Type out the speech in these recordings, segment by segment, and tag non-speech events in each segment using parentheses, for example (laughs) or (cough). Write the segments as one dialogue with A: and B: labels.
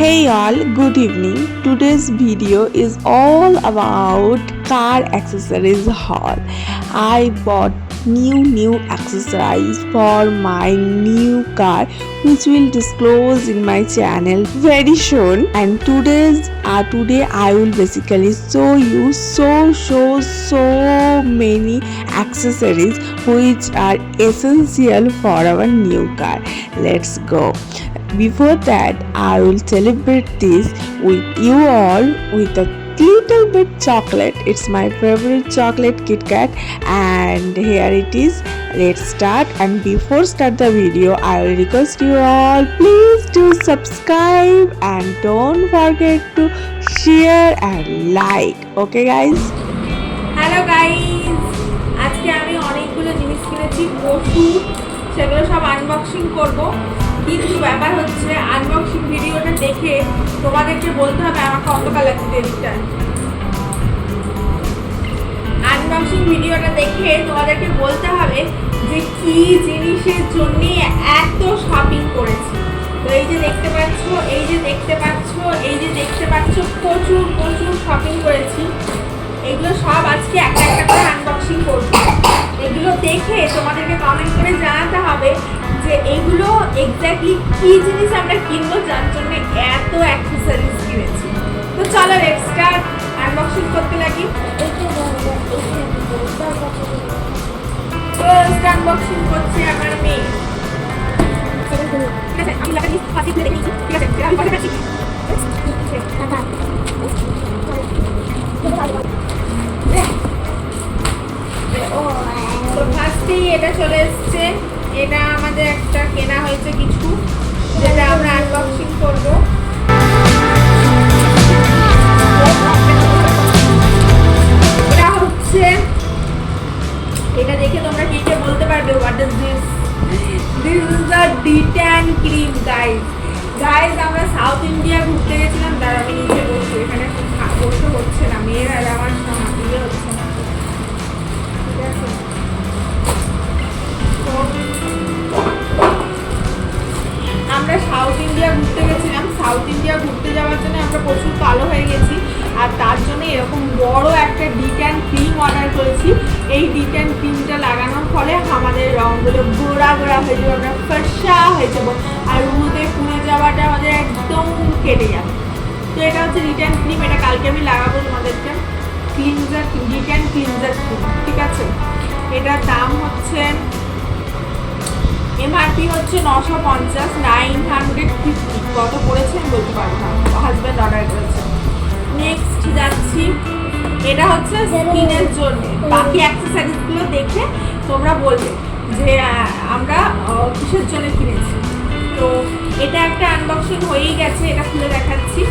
A: Hey all, good evening. Today's video is all about car accessories haul. I bought new new accessories for my new car which will disclose in my channel very soon and today's uh, today I will basically show you so so so many accessories which are essential for our new car. Let's go. Before that, I will celebrate this with you all with a little bit chocolate. It's my favorite chocolate Kit Kat, and here it is. Let's start. And before start the video, I will request you all please do subscribe and don't forget to share and like. Okay, guys.
B: Hello guys আজকে আমি অনেকগুলো জিনিস কিনেছি সেগুলো সব unboxing করব কিন্তু ব্যাপার হচ্ছে আনবক্সিং ভিডিওটা দেখে তোমাদেরকে বলতে হবে আমাকে অন্ধকার লাগছে এদিকটা আনবক্সিং ভিডিওটা দেখে তোমাদেরকে বলতে হবে যে কি জিনিসের জন্য এত শপিং করেছি। তো এই যে দেখতে পাচ্ছ, এই যে দেখতে পাচ্ছ, এই যে দেখতে পাচ্ছ, প্রচুর প্রচুর শপিং করেছি। এগুলো সব আজকে একটা একটা করে আনবক্সিং করব। এগুলো দেখে তোমাদেরকে কমেন্ট করে জানাতে হবে যে এগুলো এক্স্যাক্টলি কী জিনিস আমরা কিনবো যার জন্য এত অ্যাক্সেসরিজ কিনেছি। তো চলো লেট স্টার্ট আনবক্সিং করতে লাগি। ফার্স্ট আনবক্সিং করছে আমার মেয়ে। ঠিক দেখি ঠিক আছে তো ফার্স্টেই এটা চলে এসছে। এটা আমাদের একটা কেনা হয়েছে কিছু যেটা আমরা আনবক্সিং করব। আমরা প্রচুর কালো হয়ে গেছি আর তার জন্য এরকম বড় একটা ডিট্যান ক্রিম অর্ডার করেছি। এই ডিট্যান ক্রিমটা লাগানোর ফলে আমাদের রঙগুলো গোড়া গোড়া হয়ে যাবে, আমরা ফর্সা হয়ে যাব আর রুদে পুড়ে যাওয়াটা আমাদের একদম কেটে যাবে। তো এটা হচ্ছে রিটার্ন ক্রিম এটা কালকে আমি লাগাবো তোমাদেরকে। ক্লিনজার ডিট্যান ক্লিনজার ক্রিম ঠিক আছে? এটার দাম হচ্ছে এমআরপি হচ্ছে নশো পঞ্চাশ, নাইন হান্ড্রেড ফিফটি। কত পড়েছে? আমি বলতে পারব না। হাজব্যান্ড অর্ডার করেছে। নেক্সট যাচ্ছি। এটা হচ্ছে স্কিনের জন্য। বাকি অ্যাক্সেসারিজগুলো দেখে তোমরা বলবে যে আমরা কিসের জন্য কিনেছি। তো এটা একটা আনবক্সিং হয়েই গেছে। এটা খুলে দেখাচ্ছি।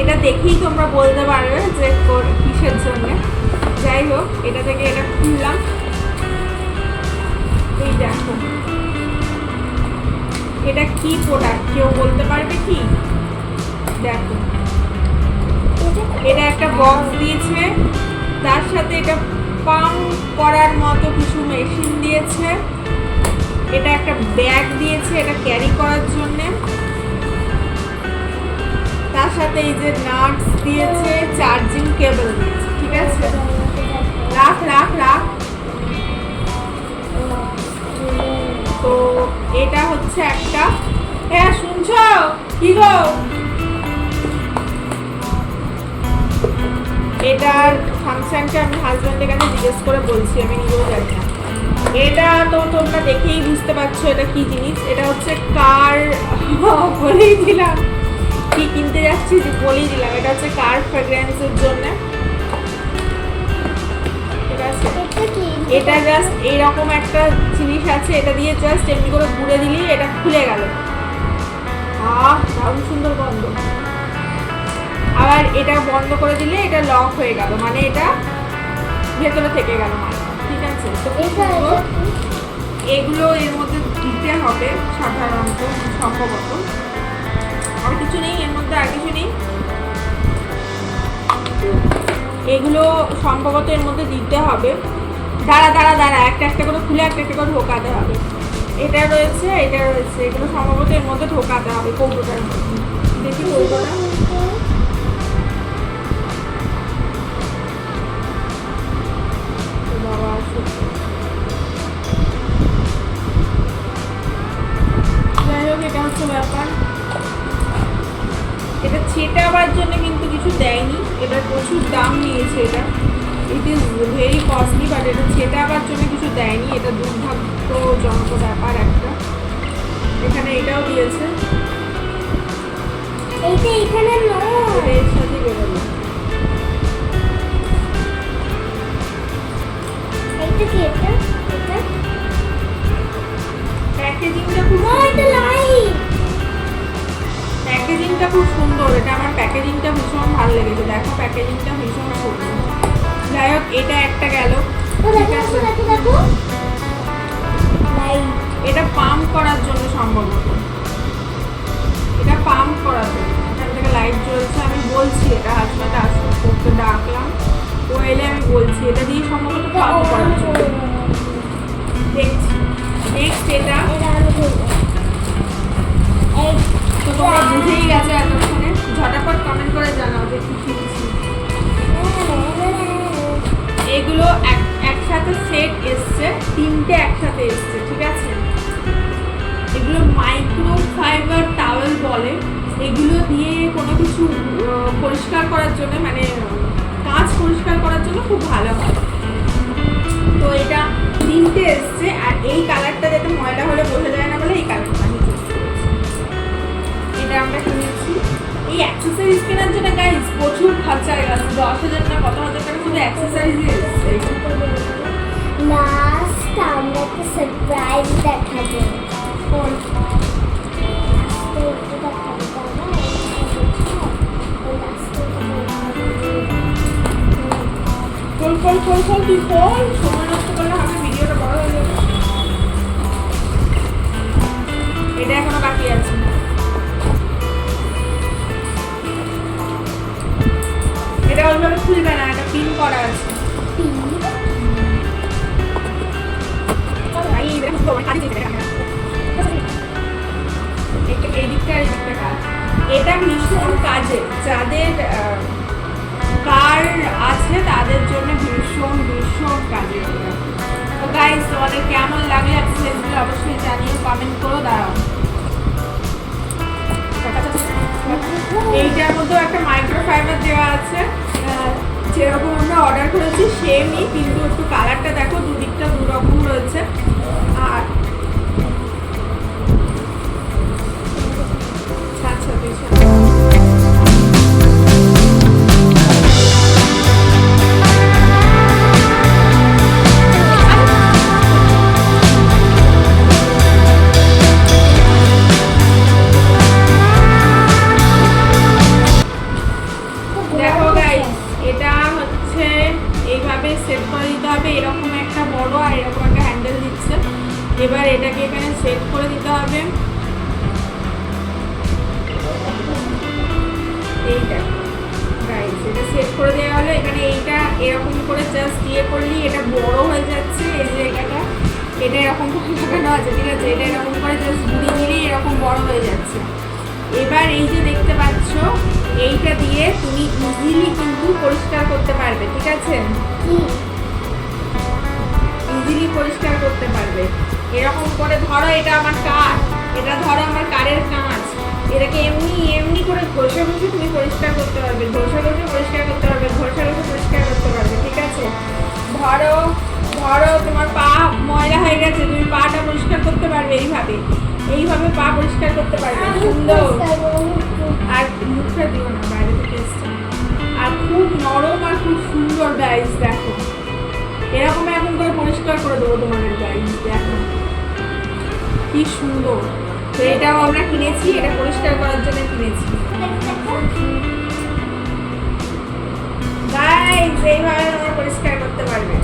B: এটা দেখেই তোমরা বলতে পারবে যে কিসের জন্য। যাই হোক, এটা থেকে এটা খুললাম। এই দেখো। এটা কি প্রোডাক্ট কেউ বলতে পারবে কি? দেখো। এটা একটা বক্স দিয়েছে। তার সাথে এটা পাম্প করার মতো কিছু মেশিন দিয়েছে। এটা একটা ব্যাগ দিয়েছে এটা ক্যারি করার জন্যে। তার সাথে এই যে নাটস দিয়েছে চার্জিং কেবল দিয়েছে, ঠিক আছে? রাখ রাখ রাখ। তো এটা হচ্ছে একটা। হ্যাঁ শুনছো? কি গো? এটার ফাংশনটা আমি হাজব্যান্ডের কাছে জিজ্ঞেস করে বলছি, আমি নিজেও জানি না। এটা তো তোমরা দেখেই বুঝতে পারছ এটা কি জিনিস। এটা হচ্ছে কার বলেই দিলাম। কি কিনতে যাচ্ছি বলেই দিলাম, এটা হচ্ছে কার ফ্রেগ্রেন্সের জন্য। ঠিক আছে এটা জাস্ট এইরকম একটা জিনিস আছে এটা দিয়ে জাস্ট এমনি করে ঘুরে দিলেই এটা খুলে গেল। আহ দারুণ সুন্দর গন্ধ। আবার এটা বন্ধ করে দিলে এটা লক হয়ে গেল মানে এটা ভেতরে থেকে গেল। ঠিক আছে? তো। এগুলো এর মধ্যে দিতে হবে সাধারণত সম্ভবত। আর কিছু নেই এর মধ্যে আর কিছু নেই। এগুলো সম্ভবত এর মধ্যে দিতে হবে। দাঁড়া দাঁড়া দাঁড়া, একটা একটা করে খুলে একটা একটা করে ঢোকাতে হবে। এটা রয়েছে এটা রয়েছে, এগুলো সম্ভবত এর মধ্যে ঢোকাতে হবে কৌটোটার মধ্যে দেখি কৌটোটা। বাবা যাই হোক, এটা হচ্ছে ব্যাপার। এটা ছেটাবার জন্য কিন্তু কিছু দেয়নি। এটা প্রচুর দাম নিয়েছে এটা। It is very costly but এটা ছেটাবার জন্য কিছু দেয়নি। এটা দুর্ভাগ্যজনক ব্যাপার একটা। এখানে এটাও দিয়েছে।
C: এইটা এখানে নয়।
B: এর সাথে বেরোলো।
C: এইটা কি এটা? এটা?
B: প্যাকেজিংটা খুব
C: ও এটা লাইট।
B: প্যাকেজিংটা খুব সুন্দর। এটা আমার প্যাকেজিংটা ভীষণ ভালো লেগেছে। দেখো প্যাকেজিংটা ভীষণ সুন্দর। যাই হোক এটা একটা গেল। এটা পাম্প করার জন্য সম্ভবত এটা পাম্প করার জন্য। এখান থেকে লাইট জ্বলছে আমি বলছি এটা হাজব্যান্ড আসবে করতে ডাকলাম। ও এলে আমি বলছি এটা দিয়ে সম্ভবত পাম্প করার জন্য। দেখছি। নেক্সট এটা। তো তোমরা বুঝেই গেছো এতক্ষণে। ঝটাপট কমেন্ট করে জানাও যে কি এগুলো এক, একসাথে সেট এসছে, তিনটে একসাথে এসছে, ঠিক আছে? এগুলো মাইক্রো ফাইবার টাওয়েল বলে। এগুলো দিয়ে কোনো কিছু পরিষ্কার করার জন্য মানে কাজ পরিষ্কার করার জন্য খুব ভালো হয়। তো এটা তিনটে এসছে, আর এই কালারটা যাতে ময়লা হলে বোঝা যায় না বলে এই কালারটা এটা আমরা কিনেছি। এই অ্যাক্সেসরিজ কেনার জন্য গাইজ প্রচুর খরচা হয়ে গেছে। দশ হাজার না কত হাজার টাকা শুধু অ্যাক্সেসরিজ এসছে।
C: লাস্ট আমরা একটা সারপ্রাইজ দেখাবো
B: কোন?
C: লাস্টে একটু দেখাবো বাবা
B: ওইভাবে খুলবে না এটা পিন করা আছে। এটা ভীষণ কাজে যাদের কার আছে তাদের জন্য ভীষণ ভীষণ কাজে তো গাইস তোমাদের কেমন লাগে এক্সারসাইজগুলো অবশ্যই জানিও কমেন্ট করো দাঁড়াও। এইটার মধ্যেও একটা মাইক্রোফাইবার দেওয়া আছে। যেরকম আমরা অর্ডার করেছি সেমই কিন্তু একটু কালারটা দেখো দুদিকটা দুরকম রয়েছে। এরকম করে জাস্ট ইয়ে করলি, এটা বড় হয়ে যাচ্ছে, এই জায়গাটা এটা এরকম করে (laughs) আছে? ঠিক আছে, এটা এরকম করে জাস্ট ঘুরিয়ে দিলেই এরকম বড় হয়ে যাচ্ছে। এবার এই যে দেখতে পাচ্ছ, এইটা দিয়ে তুমি ইজিলি কিন্তু পরিষ্কার করতে পারবে, ঠিক আছে? ইজিলি পরিষ্কার করতে পারবে। এরকম করে ধরো এটা আমার কার, এটা ধরো আমার কারের কাঁচ, এটাকে এমনি এমনি করে ঘষে ঘষে তুমি পরিষ্কার করতে পারবে। ঘষে ঘষে ধরো ধরো তোমার পা ময়লা হয়ে গেছে তুমি পাটা পরিষ্কার করতে পারবে এইভাবে। এইভাবে পা পরিষ্কার করতে পারবে সুন্দর। আর মুখটা দিও না বাইরে থেকে আর খুব নরম আর খুব সুন্দর গাইস দেখো। এরকম এরকম করে পরিষ্কার করে দেবো তোমাদের গাইস দেখো। কি সুন্দর। তো এটাও আমরা কিনেছি এটা পরিষ্কার করার জন্য কিনেছি। গাইস এইভাবে তোমরা পরিষ্কার করতে পারবে।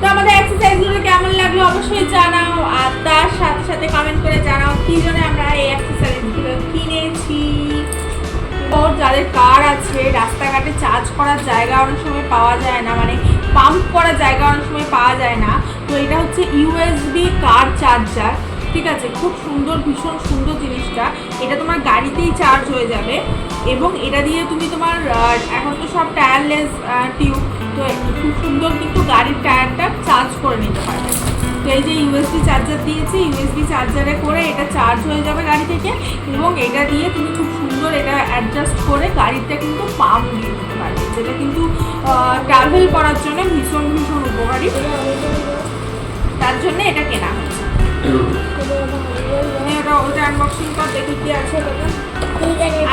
B: তো আমাদের এক্সারসাইজগুলো কেমন লাগল অবশ্যই জানাও, আর তার সাথে সাথে কমেন্ট করে জানাও কি জন্য আমরা এই এক্সারসাইজগুলো কিনেছি। তো যাদের কার আছে, রাস্তাঘাটে চার্জ করার জায়গা অনেক সময় পাওয়া যায় না মানে পাম্প করার জায়গা অনেক সময় পাওয়া যায় না। তো এটা হচ্ছে ইউএসবি কার চার্জার ঠিক আছে, খুব সুন্দর, ভীষণ সুন্দর জিনিসটা। এটা তোমার গাড়িতেই চার্জ হয়ে যাবে এবং এটা দিয়ে তুমি তোমার এখন তো সব টায়ারলেস টিউব তো খুব সুন্দর কিন্তু গাড়ির টায়ারটা চার্জ করে নিতে পারবে। তো এই যে ইউএসবি চার্জার দিয়েছি ইউএসবি চার্জারে করে এটা চার্জ হয়ে যাবে গাড়ি থেকে এবং এটা দিয়ে তুমি খুব সুন্দর এটা অ্যাডজাস্ট করে গাড়িটা কিন্তু পাম্প দিয়ে দিতে পারবে, যেটা কিন্তু ট্রাভেল করার জন্য ভীষণ ভীষণ উপকারী। তার জন্য এটা কেনা। ওটা আনবক্সিং কর দেখি কি আছে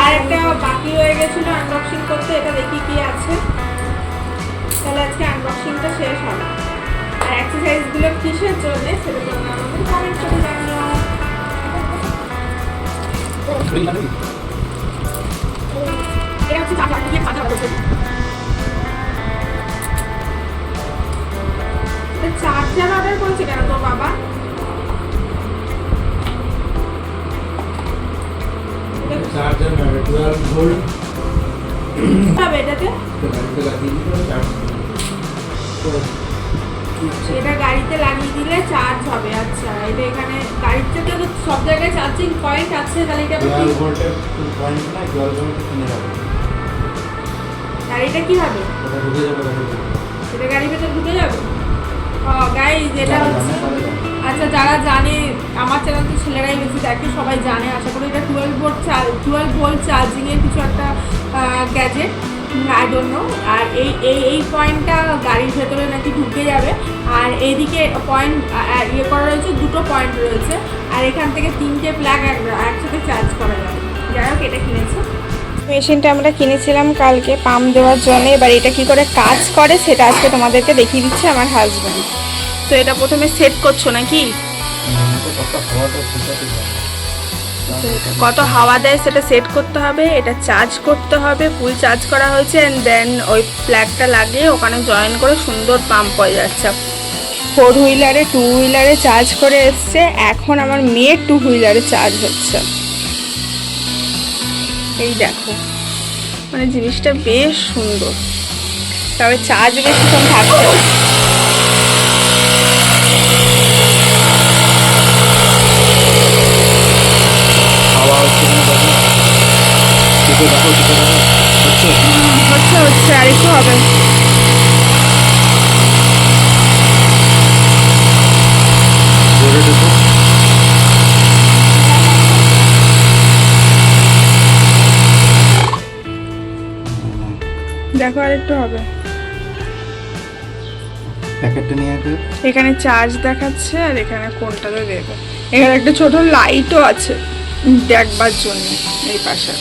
B: আর একটা বাকি রয়ে গেছিল আনবক্সিং করতে এটা দেখি কি আছে। তাহলে আজকে আনবক্সিংটা শেষ হবে। আর এক্সারসাইজগুলো কিসের জন্য সেটা তোমরা আমাদের কমেন্ট করে জানিও। এটা হচ্ছে চার্জার দিয়ে চার্জার চার্জার অর্ডার করেছে কেন তোর বাবা?
D: চার্জার নেবে টুয়েলভ ভোল্ট
B: হবে এটাতে?
D: গাড়িতে লাগিয়ে দিলে চার্জ
B: এটা গাড়িতে লাগিয়ে দিলে চার্জ হবে আচ্ছা এটা এখানে গাড়িতে তো সব জায়গায় চার্জিং পয়েন্ট আছে তাহলে এটা
D: টুয়েলভ ভোল্টের পয়েন্ট না টুয়েলভ ভোল্টে কিনে যাবে
B: গাড়িটা কি হবে?
D: ঢুকে যাবে
B: এটা গাড়ির ভেতর ঢুকে যাবে? গাই যেটা হচ্ছে। আচ্ছা যারা জানে আমার চ্যানেল তো ছেলেরাই বেশি দেখে সবাই জানে আশা করি এটা twelve volt charge twelve volt চার্জিংয়ের কিছু একটা গ্যাজেট আই ডোন্ট নো আর এই এই এই পয়েন্টটা গাড়ির ভেতরে নাকি ঢুকে যাবে। আর এইদিকে পয়েন্ট ইয়ে করা রয়েছে দুটো পয়েন্ট রয়েছে। আর এখান থেকে তিনটে প্লাগ একসাথে চার্জ করা যাবে। যাই হোক এটা কিনেছে।
E: মেশিনটা আমরা কিনেছিলাম কালকে পাম্প দেওয়ার জন্য। এবার এটা কি করে কাজ করে সেটা আজকে তোমাদেরকে দেখিয়ে দিচ্ছে আমার হাজব্যান্ড তো এটা প্রথমে সেট করছ নাকি?
D: কত
E: হাওয়া দেয় সেটা সেট করতে হবে, এটা চার্জ করতে হবে ফুল চার্জ করা হয়েছে অ্যান্ড দেন ওই প্ল্যাগটা লাগিয়ে ওখানে জয়েন করে সুন্দর পাম্প হয়ে যাচ্ছে। ফোর হুইলারে টু হুইলারে চার্জ করে এসছে, এখন আমার মেয়ের টু হুইলারে চার্জ হচ্ছে। এই দেখো মানে জিনিসটা বেশ সুন্দর। তবে চার্জ বেশিক্ষণ থাকছে।
D: হচ্ছে দেখো হচ্ছে
E: হচ্ছে হচ্ছে আর একটু হবে। দেখো আর একটু হবে
D: প্যাকেটটা নিয়ে আসবে
E: এখানে চার্জ দেখাচ্ছে আর এখানে কোনটাতে দেবে। এখানে একটা ছোট লাইটও আছে। দেখবার জন্য এই পাশে।